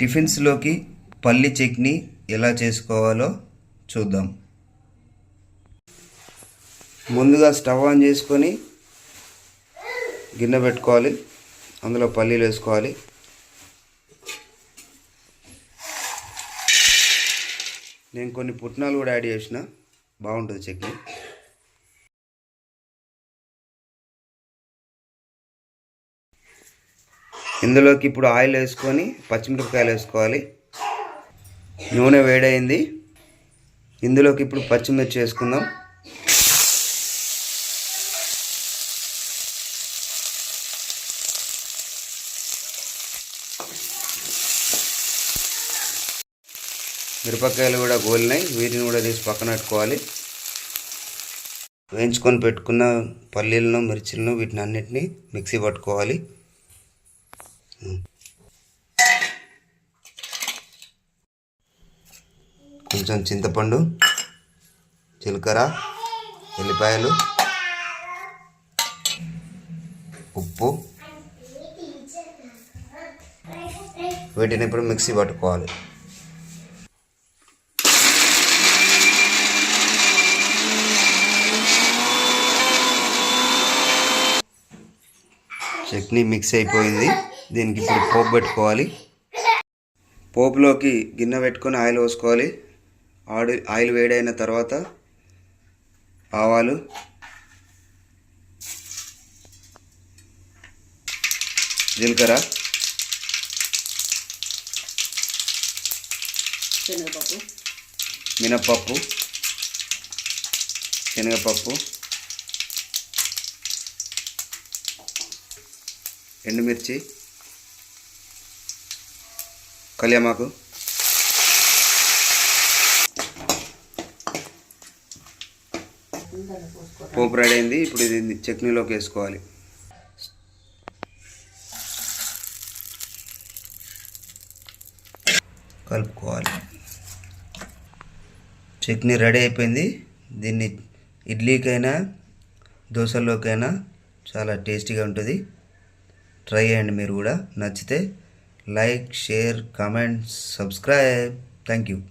టిఫిన్స్లోకి పల్లి చట్నీ ఎలా చేసుకోవాలో చూద్దాం. ముందుగా స్టవ్ ఆన్ చేసుకొని గిన్నె పెట్టుకోవాలి. అందులో పల్లీలు వేసుకోవాలి. నేను కొన్ని పుట్నాలు కూడా యాడ్ చేసిన. బాగుంటుంది చట్నీ. ఇందులోకి ఇప్పుడు ఆయిల్ వేసుకొని పచ్చిమిరపకాయలు వేసుకోవాలి. నూనె వేడైంది. ఇందులోకి ఇప్పుడు పచ్చిమిర్చి వేసుకుందాం. మిరపకాయలు కూడా గోలినాయి. వీటిని కూడా తీసి పక్కన పెట్టుకోవాలి. వేయించుకొని పెట్టుకున్న పల్లీలను మిర్చిలను వీటిని అన్నిటిని మిక్సీ పట్టుకోవాలి. కొంచెం చింతపండు జీలకర్ర ఎల్లిపాయలు ఉప్పు. వీటిని ఇప్పుడు మిక్సీ పట్టుకోవాలి. చట్నీ మిక్స్ అయిపోయింది. దీనికి ఇప్పుడు పోపు పెట్టుకోవాలి. పోపులోకి గిన్నె పెట్టుకొని ఆయిల్ పోసుకోవాలి. ఆయిల్ ఆయిల్ వేడైన తర్వాత ఆవాలు. జీలకర్ర. శనగపప్పు. మినప్పప్పు. శనగపప్పు. ఎండుమిర్చి. కళ్యామాకు పోపు రెడీ అయింది. ఇప్పుడు ఇది చట్నీలోకి వేసుకోవాలి. కలుపుకోవాలి. చట్నీ రెడీ అయిపోయింది. దీన్ని ఇడ్లీకైనా దోశల్లోకైనా చాలా టేస్టీగా ఉంటుంది. ట్రై చేయండి మీరు కూడా. నచ్చితే like share comment subscribe. Thank you.